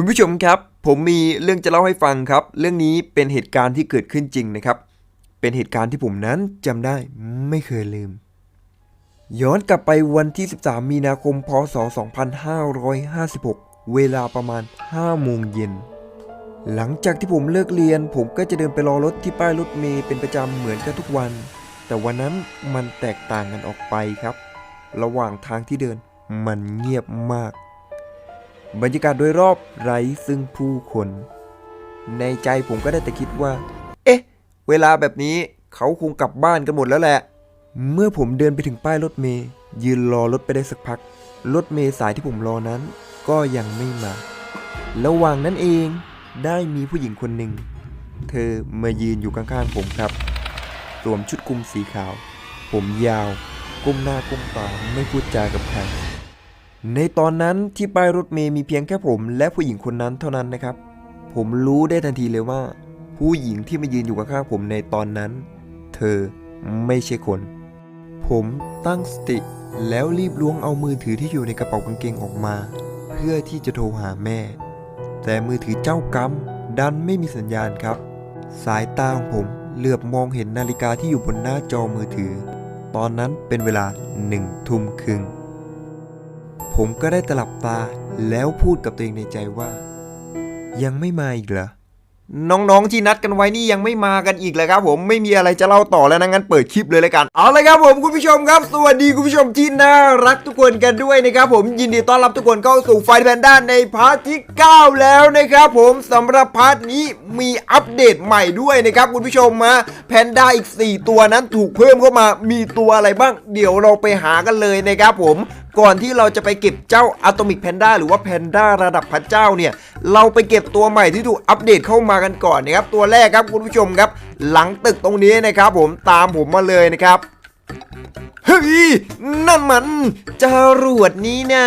คุณผู้ชมครับ ผมมีเรื่องจะเล่าให้ฟังครับ เรื่องนี้เป็นเหตุการณ์ที่เกิดขึ้นจริงนะครับ เป็นเหตุการณ์ที่ผมนั้นจำได้ไม่เคยลืม ย้อนกลับไปวันที่ 13 มีนาคม พศ 2556 เวลาประมาณ 5 โมงเย็น หลังจากที่ผมเลิกเรียน ผมก็จะเดินไปรอรถที่ป้ายรถเมล์เป็นประจำเหมือนกันทุกวัน แต่วันนั้นมันแตกต่างกันออกไปครับ ระหว่างทางที่เดินมันเงียบมาก บรรยากาศโดยรอบไร้ซึ่งผู้คน ในใจผมก็ได้แต่คิดว่า เอ๊ะ เวลาแบบนี้เขาคงกลับบ้านกันหมดแล้วแหละ เมื่อผมเดินไปถึงป้ายรถเมย์ยืนรอรถไปได้สักพัก รถเมย์สายที่ผมรอนั้น ก็ยังไม่มา ระหว่างนั้นเองได้มีผู้หญิงคนหนึ่ง เธอมายืนอยู่ข้างๆผมครับ สวมชุดคลุมสีขาว ผมยาว ก้มหน้าก้มตาไม่พูดจากับใคร ในตอนนั้นที่ป้ายรถเมย์มีเพียงแค่ผมและผู้หญิงคนนั้นเท่านั้นนะครับ ผมรู้ได้ทันทีเลยว่า ผู้หญิงที่มายืนอยู่ข้างผมในตอนนั้น เธอไม่ใช่คน ผมตั้งสติแล้วรีบล้วงเอามือถือที่อยู่ในกระเป๋ากางเกงออกมา เพื่อที่จะโทรหาแม่ แต่มือถือเจ้ากรรมดันไม่มีสัญญาณครับ สายตาของผมเหลือบมองเห็นนาฬิกาที่อยู่บนหน้าจอมือถือ ตอนนั้นเป็นเวลาหนึ่งทุ่มครึ่ง ผมก็ได้ตลับตาแล้วพูดกับตัวเองในใจว่า ยังไม่มาอีกเหรอ น้องๆที่นัดกันไว้นี่ยังไม่มากันอีกเลยครับ ผมไม่มีอะไรจะเล่าต่อแล้วนะงั้นเปิดคลิปเลยเลยกันเอาเลยครับผมคุณผู้ชมครับ สวัสดีคุณผู้ชมที่น่ารักทุกคนกันด้วยนะครับผมยินดีต้อนรับทุกคนเข้าสู่ไฟแพนด้าในพาร์ทที่ 9 แล้วนะครับผมสำหรับพาร์ทนี้มีอัปเดตใหม่ด้วยนะครับคุณผู้ชมมาแพนด้าอีก 4 ตัวนั้นถูกเพิ่มเข้ามามีตัวอะไรบ้าง เดี๋ยวเราไปหากันเลยนะครับผม ก่อนที่เราจะไปเก็บเจ้าอะตอมิกแพนด้าหรือว่าแพนด้าระดับพระเจ้าเนี่ย เราไปเก็บตัวใหม่ที่ถูกอัปเดตเข้ามากันก่อนนะครับ ตัวแรกครับคุณผู้ชมครับ หลังตึกตรงนี้นะครับผมตามผมมาเลยนะครับเฮ้ยนั่นมันจรวดนี้นะ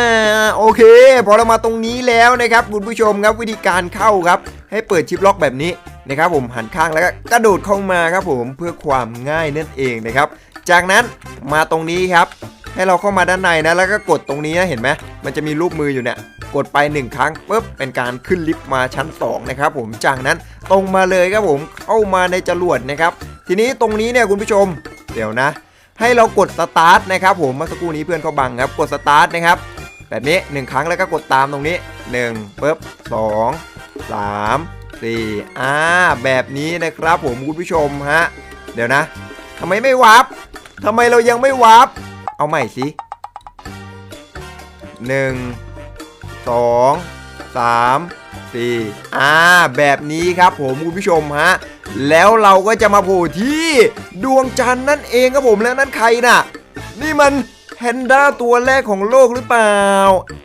โอเค พอเรามาตรงนี้แล้วนะครับคุณผู้ชมครับวิธีการเข้าครับ ให้เปิดชิปล็อกแบบนี้นะครับผมหันข้างแล้วก็กระโดดเข้ามาครับผมเพื่อความง่ายนั่นเองนะครับ จากนั้นมาตรงนี้ครับ ให้เราเข้ามาด้านในนะแล้วก็กดตรงนี้นะเห็นไหมมันจะมีรูปมืออยู่เนี่ยกดไป 1 ครั้งปุ๊บเป็นการขึ้นลิฟต์มาชั้น 2 นะครับ ผมจากนั้นตรงมาเลยครับผมเข้ามาในจรวดนะครับ ทีนี้ตรงนี้เนี่ยคุณผู้ชม เดี๋ยวนะ ให้เรากดสตาร์ทนะครับผมเมื่อสักครู่นี้เพื่อนเขาบังครับกดสตาร์ทนะครับแบบนี้ 1 ครั้งแล้วก็กดตามตรงนี้1ปุ๊บ2 3 4อ่าแบบนี้นะครับผมคุณผู้ชมฮะเดี๋ยวนะทำไมไม่วาร์ปทำไมเรายังไม่วาร์ป เอาใหม่สิหนึ่งสองสามสี่อ่า แบบนี้ครับผมคุณผู้ชมฮะ แล้วเราก็จะมาโผล่ที่ดวงจันทร์นั่นเองครับผมแล้วนั่นใครน่ะ นี่มันแพนด้าตัวแรกของโลกหรือเปล่า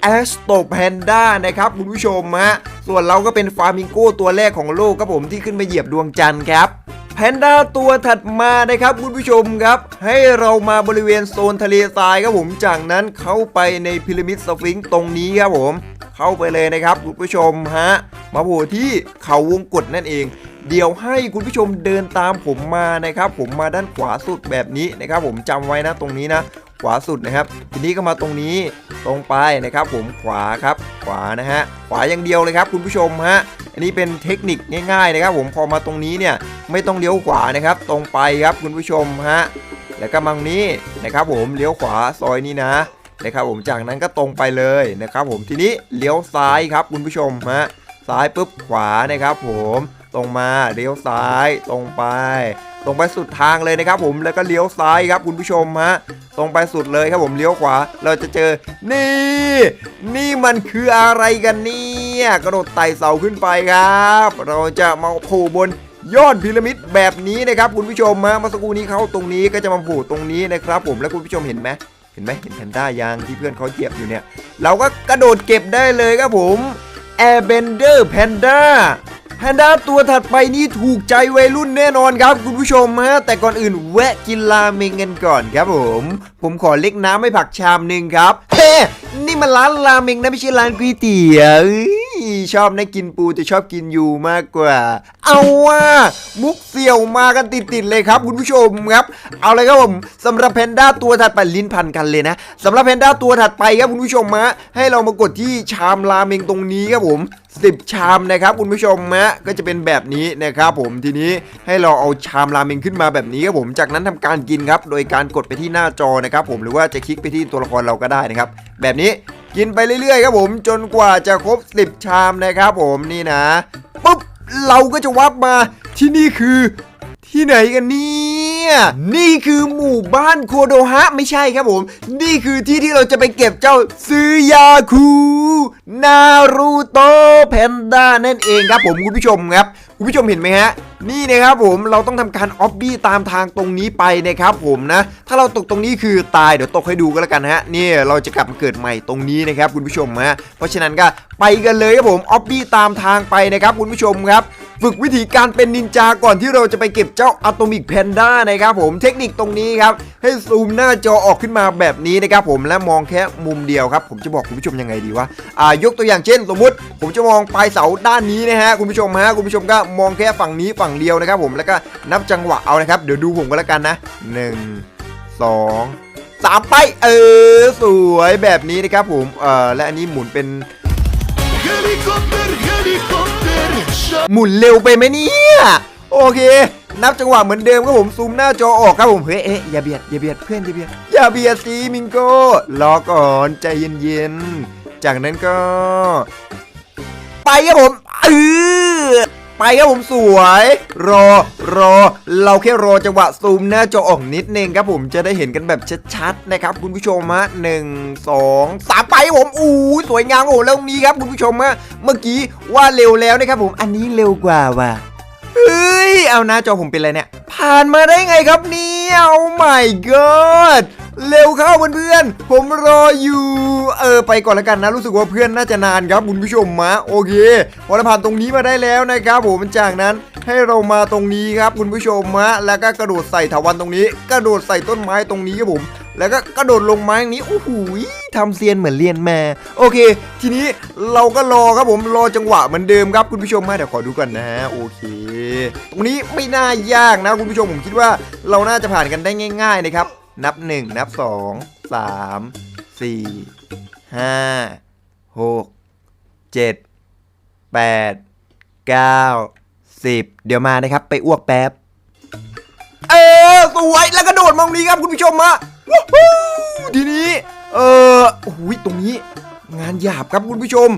แอสโตแพนด้านะครับคุณผู้ชมฮะ ส่วนเราก็เป็นฟามิงโกตัวแรกของโลกครับผมที่ขึ้นมาเหยียบดวงจันทร์ครับ แพนด้าตัวถัดมานะครับคุณผู้ชมครับ ให้เรามาบริเวณโซนทะเลทรายครับผมจากนั้นเข้าไปในพีระมิดสฟิงค์ตรงนี้ครับผม เข้าไปเลยนะครับคุณผู้ชมฮะมาโผล่ที่เขาวงกฏนั่นเอง เดี๋ยวให้คุณผู้ชมเดินตามผมมานะครับ ผมมาด้านขวาสุดแบบนี้นะครับ ผมจำไว้นะตรงนี้นะ ขวาสุดนะครับ ทีนี้ก็มาตรงนี้ตรงไปนะครับ ผมขวาครับ ขวานะฮะขวาอย่างเดียวเลยครับ คุณผู้ชมฮะอันนี้เป็นเทคนิคง่ายๆนะครับ ผมพอมาตรงนี้เนี่ยไม่ต้องเลี้ยวขวานะครับ ตรงไปครับคุณผู้ชมฮะแล้วก็มาตรงนี้นะครับ ผมเลี้ยวขวาซอยนี้นะนะครับ ผมจากนั้นก็ตรงไปเลยนะครับ ผมทีนี้เลี้ยวซ้ายครับคุณผู้ชมฮะซ้ายปุ๊บขวานะครับ ผม ตรงมาเลี้ยวซ้ายตรงไป ตรงไปสุดทางเลยนะครับผมแล้วก็เลี้ยวซ้ายครับคุณผู้ชมฮะตรงไปสุดเลยครับผมเลี้ยวขวา เราจะเจอ นี่ นี่มันคืออะไรกันเนี่ยกระโดดไต่เสาขึ้นไปครับ เราจะมาโผล่บนยอดพีระมิดแบบนี้นะครับคุณผู้ชมฮะเมื่อสักครู่นี้เข้าตรงนี้ก็จะมาโผล่ตรงนี้นะครับ ผมแล้วคุณผู้ชมเห็นไหมเห็นไหมเห็นแพนด้ายางที่เพื่อนเขาเหยียบอยู่เนี่ย เราก็กระโดดเก็บได้เลยครับผม Airbender Panda แพนด้า ฮันดาตัวถัดไปนี่ถูกใจวัยรุ่นแน่นอนครับ คุณผู้ชมฮะแต่ก่อนอื่นแวะกินราเมงกันก่อนครับผม ผมขอเล็กน้ำไม่ผักชามหนึ่งครับเฮ้นี่มันร้านราเมงนะไม่ใช่ร้านก๋วยเตี๋ยว ชอบนะกินปูจะชอบกินยูมากกว่า เอาว่ามุกเสี่ยวมากันติดๆเลยครับ คุณผู้ชมครับ เอาเลยครับผมสำหรับแพนด้าตัวถัดไปลิ้นพันกันเลยนะสำหรับแพนด้าตัวถัดไปครับคุณผู้ชมมะให้เรามากดที่ชามราเมงตรงนี้ครับผม10 ชามนะครับคุณผู้ชมมะก็จะเป็นแบบนี้นะครับผมทีนี้ให้เราเอาชามราเมงขึ้นมาแบบนี้ครับผมจากนั้นทำการกินครับ โดยการกดไปที่หน้าจอนะครับผมหรือว่าจะคลิกไปที่ตัวละครเราก็ได้นะครับแบบนี้ กินไปเรื่อยๆครับผมจนกว่าจะครบ 10 ชามนะครับผมนี่นะปุ๊บเราก็จะวับมาที่นี่คือที่ไหนกันเนี่ยนี่คือหมู่บ้านโคโดฮะไม่ใช่ครับผม นี่คือที่ที่เราจะไปเก็บเจ้าซึยาคุนารูโตแพนด้านั่นเองครับผมคุณผู้ชมครับคุณผู้ชมเห็นไหมฮะ นี่นะครับผมเราต้องทำการออบบี้ตามทางตรงนี้ไปนะครับผมนะ ถ้าเราตกตรงนี้คือตายเดี๋ยวตกให้ดูก็แล้วกันฮะนี่เราจะกลับมาเกิดใหม่ตรงนี้นะครับคุณผู้ชมฮะเพราะฉะนั้นก็ไปกันเลยครับผมออบบี้ตามทางไปนะครับคุณผู้ชมครับฝึกวิธีการเป็นนินจาก่อนที่เราจะไปเก็บเจ้าอะโตมิกแพนด้านะครับผมเทคนิคตรงนี้ครับ ให้ซูมหน้าจอออกขึ้นมาแบบนี้นะครับผมและมองแค่มุมเดียวครับ ผมจะบอกคุณผู้ชมยังไงดีวะอ่ายกตัวอย่างเช่น สมมุติ ผมจะมองปลายเสาด้านนี้นะฮะคุณผู้ชมฮะคุณผู้ชมก็มองแค่ฝั่งนี้ฝั่งเดียวนะครับผมแล้วก็นับจังหวะเอานะครับ เดี๋ยวดูผมก็แล้วกันนะหนึ่งสองสามไป เออ สวยแบบนี้นะครับผมเออและอันนี้หมุนเป็นหมุนเร็วไปไหมเนี่ยโอเค นับจังหวะเหมือนเดิมครับผมซูมหน้าจอออกครับผมเฮ้ยเอ๊ะอย่าเบียดอย่าเบียดเพื่อนอย่าเบียดอย่าเบียดสิมิงโก้รอก่อนใจเย็นๆจากนั้นก็ ไปครับผมเออ ไปครับผมสวย รอรอ เราแค่รอจังหวะซูมหน้าจอออกนิดนึงครับผมจะได้เห็นกันแบบชัดๆนะครับคุณผู้ชมฮะหนึ่งสองสามไปผมอู้สวยงามโอ้แล้วนี้ครับคุณผู้ชมฮะเมื่อกี้ว่าเร็วแล้วนะครับผมอันนี้เร็วกว่าว่ะ เฮ้ย เอาหน้าจอผมเป็นอะไรเนี่ย ผ่านมาได้ไงครับเนี่ยโอ้ my god เร็วเข้าเพื่อนๆ ผมรออยู่ เออไปก่อนแล้วกันนะ รู้สึกว่าเพื่อนน่าจะนานครับคุณผู้ชมมะโอเค พอเราผ่านตรงนี้มาได้แล้วนะครับผมจากนั้นให้เรามาตรงนี้ครับคุณผู้ชมมะแล้วก็กระโดดใส่ถาวันตรงนี้ กระโดดใส่ต้นไม้ตรงนี้ครับผม แล้วก็กระโดดลงไม้อย่างนี้โอ้โห ทำเซียนเหมือนเรียนมาโอเค ทีนี้เราก็รอครับผมรอจังหวะเหมือนเดิมครับคุณผู้ชมมาเดี๋ยวขอดูก่อนนะโอเค ตรงนี้ไม่น่ายากนะคุณผู้ชมผมคิดว่าเราน่าจะผ่านกันได้ง่าย ๆนะครับ นับ 1 นับ 2 3 4 5 6 7 8 9 10 เดี๋ยวมานะครับ ไปอ้วกแป๊บ เออสวยแล้วก็โดดมาตรงนี้ครับคุณผู้ชมฮะทีนี้ เออโอ้โหตรงนี้ งานหยาบครับคุณผู้ชม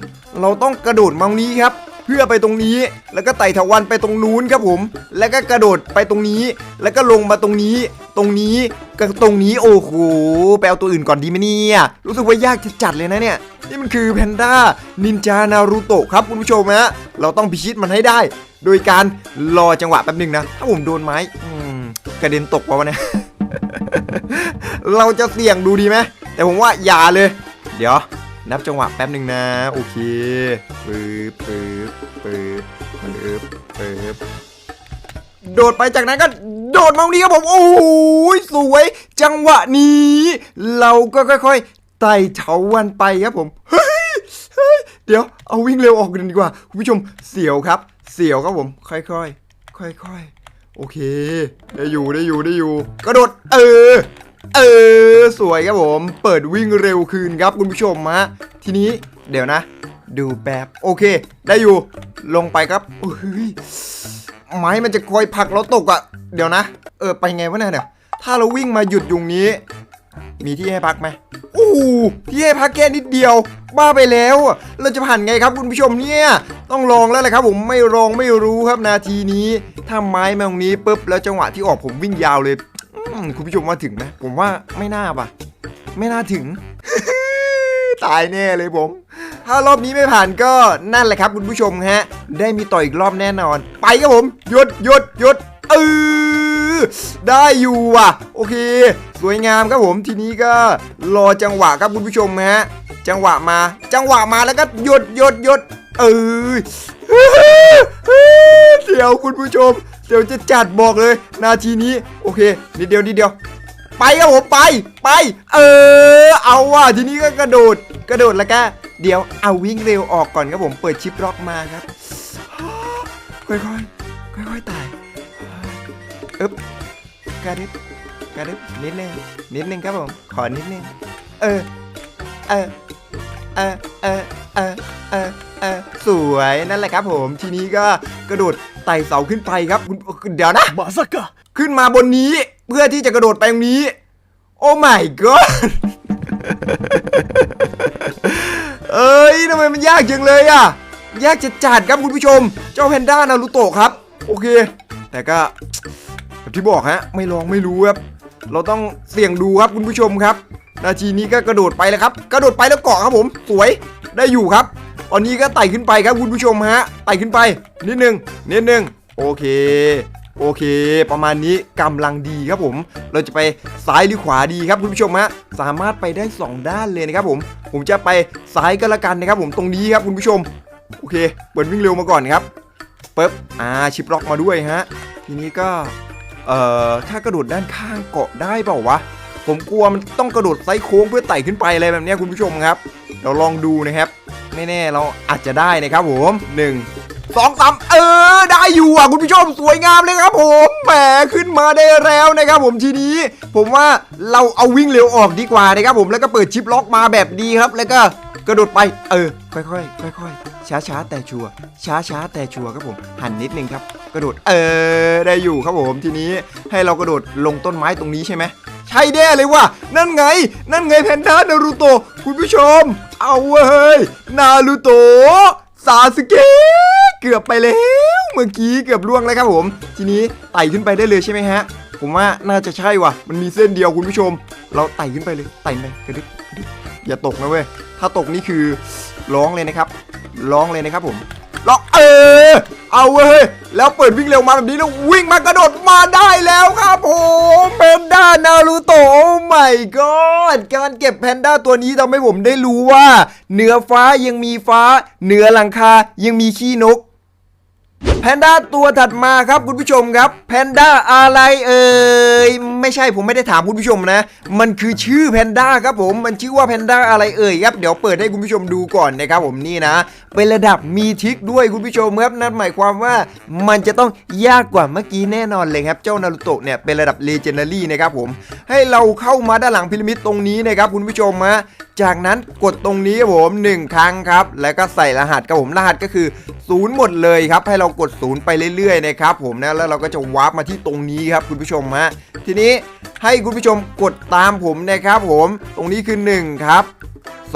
เราต้องกระโดดมาตรงนี้ครับ เพื่อไปตรงนี้ แล้วก็ไต่ถาวันไปตรงนู้นครับผม แล้วก็กระโดดไปตรงนี้ แล้วก็ลงมาตรงนี้ ตรงนี้กับตรงนี้โอ้โหไปเอาตัวอื่นก่อนดีไหมเนี่ยรู้สึกว่ายากจะจัดเลยนะเนี่ยนี่มันคือแพนด้านินจานารูโตะครับคุณผู้ชมฮะเราต้องพิชิตมันให้ได้ โดยการรอจังหวะแป๊บหนึ่งนะ ถ้าผมโดนไม้อืมกระเด็นตกวะวะเนี่ยเราจะเสี่ยงดูดีไหม แต่ผมว่าอย่าเลย เดี๋ยว นับจังหวะแป๊บหนึ่งนะ โอเคปึ๊บปึ๊บปึ๊บปึ๊บปึ๊บโดดไปจากนั้นก็โดดมาตรงนี้ครับผม โอ้โหสวย จังหวะนี้ เราก็ค่อยๆไต่เถาวันไปครับผม เฮ้ยเฮ้ยเดี๋ยวเอาวิ่งเร็วออกกันดีกว่าคุณผู้ชมเสียวครับ เสียวครับผม ค่อยๆค่อยๆโอเค ได้อยู่ได้อยู่ได้อยู่ กระโดดเออ เออ สวยครับผม เปิดวิ่งเร็วคืนครับคุณผู้ชมฮะ ทีนี้เดี๋ยวนะ ดูแป๊บโอเค ได้อยู่ ลงไปครับโอ้ยไม้มันจะคอยผักเราตกอะเดี๋ยวนะ เออ ไปไงวะเนี่ยเดี๋ยวถ้าเราวิ่งมาหยุดอยู่นี้ มีที่ให้พักไหมอู้ที่ให้พักแค่นิดเดียว บ้าไปแล้วอะเราจะผ่านไงครับคุณผู้ชมเนี่ย ต้องลองแล้วแหละครับ ผมไม่ลองไม่รู้ครับนาทีนี้ ถ้าไม้มาตรงนี้ปุ๊บแล้วจังหวะที่ออกผมวิ่งยาวเลย อืมคุณผู้ชมว่าถึงไหมผมว่าไม่น่าป่ะ ไม่น่าถึง ตายแน่เลยผม ถ้ารอบนี้ไม่ผ่านก็นั่นแหละครับ คุณผู้ชมฮะ ได้มีต่ออีกรอบแน่นอน ไปครับผมหยุดหยุดหยุดเออได้อยู่ว่ะ โอเค สวยงามครับผมทีนี้ก็รอจังหวะครับคุณผู้ชมฮะ จังหวะมา จังหวะมาแล้วก็หยุดหยุดหยุดเออเดี๋ยวคุณผู้ชม เดี๋ยวจะจัดบอกเลย นาทีนี้ โอเคนิดเดียวนิดเดียว ไปครับผมไปไป เออ เอาว่ะทีนี้ก็กระโดดกระโดดแล้วก็เดี๋ยวเอาวิ่งเร็วออกก่อนครับผมเปิดชิปล็อกมาครับค่อยๆค่อยๆไต่อึ๊บกระดึบกระดึบนิดนึงนิดนึงครับผมขอนิดนึงเออเออเออเออ สวยนั่นแหละครับ ผมทีนี้ก็กระโดดไต่เสาขึ้นไปครับคุณเดี๋ยวนะมาสักกะขึ้นมาบนนี้เพื่อที่จะกระโดดไปตรงนี้ โอ้ไม่ก็เอ้ยทำไมมันยากจังเลยอะ ยากจะจัดครับคุณผู้ชม เจ้าแพนด้านารูโตะครับ โอเค แต่ก็แบบที่บอกฮะ ไม่ลองไม่รู้ครับ เราต้องเสี่ยงดูครับคุณผู้ชมครับ นาทีนี้ก็กระโดดไปแล้วครับ กระโดดไปแล้วเกาะครับผม สวย ได้อยู่ครับ ตอนนี้ก็ไต่ขึ้นไปครับคุณผู้ชมฮะไต่ขึ้นไปนิดนึงนิดนึงโอเค โอเค ประมาณนี้กำลังดีครับผม เราจะไปซ้ายหรือขวาดีครับคุณผู้ชมฮะสามารถไปได้ 2 ด้านเลยนะครับผมผมจะไปซ้ายก็แล้วกันนะครับ ผมตรงนี้ครับคุณผู้ชม โอเค เปิดวิ่งเร็วมาก่อนครับปึ๊บอ่าชิปล็อกมาด้วยฮะทีนี้ก็เอ่อถ้ากระโดดด้านข้างเกาะได้เปล่าวะผมกลัวมันต้องกระโดดไซส์โค้งเพื่อไต่ขึ้นไปอะไรแบบนี้คุณผู้ชมครับ เราลองดูนะครับไม่แน่เราอาจจะได้นะครับผมหนึ่งสองสามเออ ได้อยู่อะคุณผู้ชมสวยงามเลยครับผมแหมขึ้นมาได้แล้วนะครับผมทีนี้ ผมว่าเราเอาวิ่งเร็วออกดีกว่านะครับผมแล้วก็เปิดชิปล็อกมาแบบดีครับ แล้วก็กระโดดไปเออ ค่อยๆค่อยๆช้าๆแต่ชัวร์ช้าช้าๆแต่ชัวร์ครับผม หันนิดนึงครับ กระโดดเออได้อยู่ครับผมทีนี้ให้เรากระโดดลงต้นไม้ตรงนี้ใช่ไหม ใช่แน่เลยว่ะนั่นไง นั่นไงแพนด้านารูโตะคุณผู้ชม เอาเว้ยนารูโตะซาสึเกะเกือบไปแล้วเมื่อกี้เกือบล่วงแล้วครับผม ทีนี้ไต่ขึ้นไปได้เลยใช่ไหมฮะ ผมว่าน่าจะใช่ว่ะ มันมีเส้นเดียวคุณผู้ชม เราไต่ขึ้นไปเลยไต่ไปกระดึ๊บกระดึ๊บอย่าตกนะเว้ยถ้าตกนี่คือร้องเลยนะครับ ร้องเลยนะครับผม ล็อกเออ เอาเว้ย แล้วเปิดวิ่งเร็วมาแบบนี้แล้ววิ่งมากระโดดมาได้แล้วครับผมแพนด้านารูโตะโอ้ไม่กอดการเก็บแพนด้าตัวนี้ทำให้ผมได้รู้ว่า เหนือฟ้ายังมีฟ้า เหนือหลังคายังมีขี้นก แพนด้าตัวถัดมาครับคุณผู้ชมครับแพนด้าอะไรเอ่ยไม่ใช่ผมไม่ได้ถามคุณผู้ชมนะ มันคือชื่อแพนด้าครับผมมันชื่อว่าแพนด้าอะไรเอ่ยครับเดี๋ยวเปิดให้คุณผู้ชมดูก่อนนะครับผมนี่นะ เป็นระดับมีทิกด้วยคุณผู้ชมครับนั่นหมายความว่ามันจะต้องยากกว่าเมื่อกี้แน่นอนเลยครับเจ้านารุโตะเนี่ยเป็นระดับเลเจนดารี่นะครับผมให้เราเข้ามาด้านหลังพีระมิดตรงนี้นะครับคุณผู้ชมฮะ จากนั้นกดตรงนี้ครับผมหนึ่งครั้งครับ แล้วก็ใส่รหัสครับผมรหัสก็คือศูนย์หมดเลยครับ ให้เรากดศูนย์ไปเรื่อยๆนะครับผมนะแล้วเราก็จะวาร์ปมาที่ตรงนี้ครับคุณผู้ชมฮะทีนี้ให้คุณผู้ชมกดตามผมนะครับผมตรงนี้คือ 1 ครับ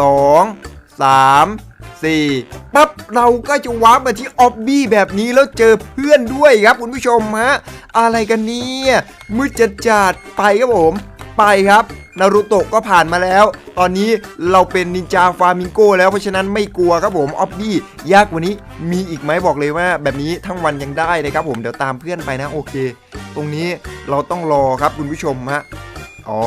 2 3 4ปั๊บเราก็จะวาร์ปมาที่ออบบี้แบบนี้แล้วเจอเพื่อนด้วยครับคุณผู้ชมฮะอะไรกันเนี่ยมืดจะจัดไปครับผม ไปครับนารูโตะก็ผ่านมาแล้ว ตอนนี้เราเป็นนินจาฟามิงโกแล้วเพราะฉะนั้นไม่กลัวครับผมออบบี้ยากกว่านี้มีอีกไหมบอกเลยว่า แบบนี้ทั้งวันยังได้นะครับผมเดี๋ยวตามเพื่อนไปนะโอเค ตรงนี้เราต้องรอครับคุณผู้ชมฮะอ๋อ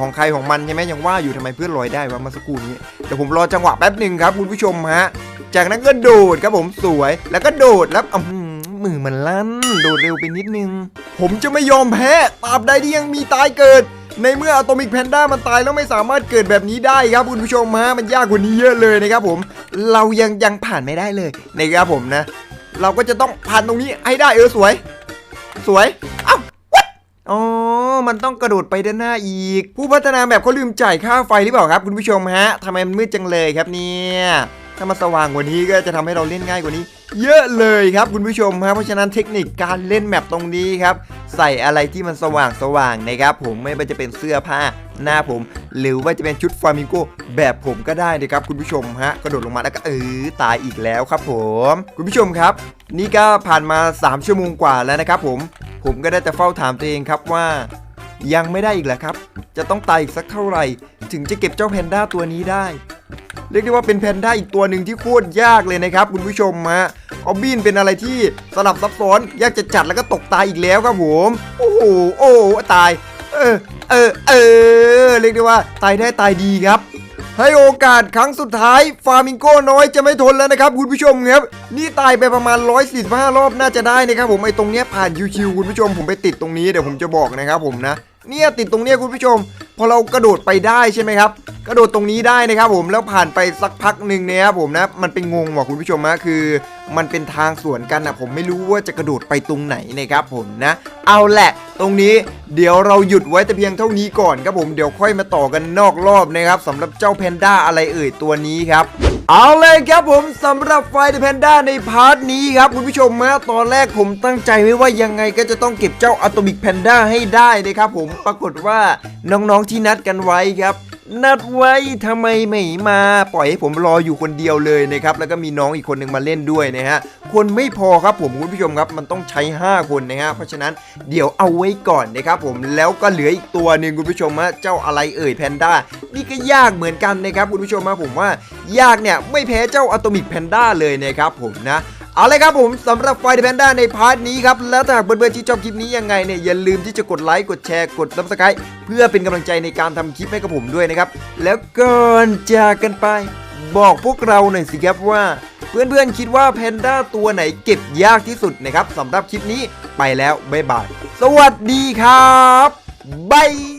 ของใครของมันใช่ไหมยังว่าอยู่ทำไมเพื่อนลอยได้วะมาสักครู่นี้เดี๋ยวผมรอจังหวะแป๊บหนึ่งครับคุณผู้ชมฮะจากนั้นก็โดดครับผมสวยแล้วก็โดดแล้วอืมมือมันลั่นโดดเร็วไปนิดนึง ผมจะไม่ยอมแพ้ตราบใดที่ยังมีตายเกิด ในเมื่ออะโตมิกแพนด้ามันตายแล้วไม่สามารถเกิดแบบนี้ได้ครับคุณผู้ชมฮะมันยากกว่านี้เยอะเลยนะครับผม เรายังยังผ่านไม่ได้เลยนะครับผมนะ เราก็จะต้องผ่านตรงนี้ให้ได้เออสวย สวยอ้าววัดอ๋อ มันต้องกระโดดไปด้านหน้าอีก ผู้พัฒนาแบบเขาลืมจ่ายค่าไฟหรือเปล่าครับคุณผู้ชมฮะทำไมมันมืดจังเลยครับเนี่ย ถ้ามันสว่างกว่านี้ก็จะทำให้เราเล่นง่ายกว่านี้ เยอะเลยครับคุณผู้ชมครับเพราะฉะนั้นเทคนิคการเล่นแมปตรงนี้ครับใส่อะไรที่มันสว่างสว่างนะครับ ผมไม่ว่าจะเป็นเสื้อผ้าหน้าผม หรือว่าจะเป็นชุดฟลามิงโกแบบผมก็ได้นะครับคุณผู้ชมฮะกระโดดลงมาแล้วก็เออตายอีกแล้วครับผม คุณผู้ชมครับ นี่ก็ผ่านมา 3 ชั่วโมงกว่าแล้วนะครับผมผมก็ได้แต่เฝ้าถามตัวเองครับว่า ยังไม่ได้อีกเหรอครับ จะต้องตายอีกสักเท่าไหร่ ถึงจะเก็บเจ้าแพนด้าตัวนี้ได้ เรียกได้ว่าเป็นแพนด้าอีกตัวหนึ่งที่โคตรยากเลยนะครับ คุณผู้ชมฮะออบบินเป็นอะไรที่สลับซับซ้อนยากจะจัดแล้วก็ตกตายอีกแล้วครับผม โอ้โห โอ้ตาย เออ เออ เออ เรียกได้ว่าตายได้ตายดีครับ ให้โอกาสครั้งสุดท้ายฟาร์มิงโก้น้อยจะไม่ทนแล้วนะครับคุณผู้ชมครับนี่ตายไปประมาณ 145 รอบน่าจะได้นะครับผมไอ้ตรงเนี้ยผ่านชิวๆคุณผู้ชมผมไปติดตรงนี้เดี๋ยวผมจะบอกนะครับผมนะเนี่ยติดตรงเนี้ยคุณผู้ชม พอเรากระโดดไปได้ใช่ไหมครับ กระโดดตรงนี้ได้นะครับผมแล้วผ่านไปสักพักหนึ่งเนี่ยครับผมนะมันเป็นงงว่ะคุณผู้ชมนะคือ มันเป็นทางสวนกันนะผมไม่รู้ว่าจะกระโดดไปตรงไหนนะครับผมนะ เอาแหละ ตรงนี้เดี๋ยวเราหยุดไว้แต่เพียงเท่านี้ก่อนครับผมเดี๋ยวค่อยมาต่อกันนอกรอบนะครับสำหรับเจ้าแพนด้าอะไรเอ่ยตัวนี้ครับเอาเลยครับผมสำหรับไฟเดอะแพนด้าในพาร์ทนี้ครับคุณผู้ชมนะตอนแรกผมตั้งใจไว้ว่ายังไงก็จะต้องเก็บเจ้าอะตอมิกแพนด้าให้ได้นะครับผมปรากฏว่าน้องๆที่นัดกันไว้ครับ นัดไว้ทำไมไม่มาปล่อยให้ผมรออยู่คนเดียวเลยนะครับแล้วก็มีน้องอีกคนหนึ่งมาเล่นด้วยนะฮะคนไม่พอครับผมคุณผู้ชมครับมันต้องใช้ 5 คนนะฮะเพราะฉะนั้นเดี๋ยวเอาไว้ก่อนนะครับผมแล้วก็เหลืออีกตัวหนึ่งคุณผู้ชมฮะเจ้าอะไรเอ่ยแพนด้านี่ก็ยากเหมือนกันนะครับคุณผู้ชมฮะผมว่ายากเนี่ยไม่แพ้เจ้าอะตอมิกแพนด้าเลยนะครับผมนะ เอาเลยครับผมสำหรับไฟเด e แพนด้าในพาร์ทนี้ครับ แล้วถ้าหากเพื่อนๆที่ชอบคลิปนี้ยังไงเนี่ยอย่าลืมที่จะกดไลค์กดแชร์กดซับสไครต์เพื่อเป็นกำลังใจในการทำคลิปให้กับผมด้วยนะครับ แล้วก่อนจากกันไป บอกพวกเราหน่อยสิครับว่า เพื่อนๆคิดว่าแพนด้าตัวไหนเก็บยากที่สุดนะครับสำหรับคลิปนี้ไปแล้วบ๊ายบายสวัสดีครับบาย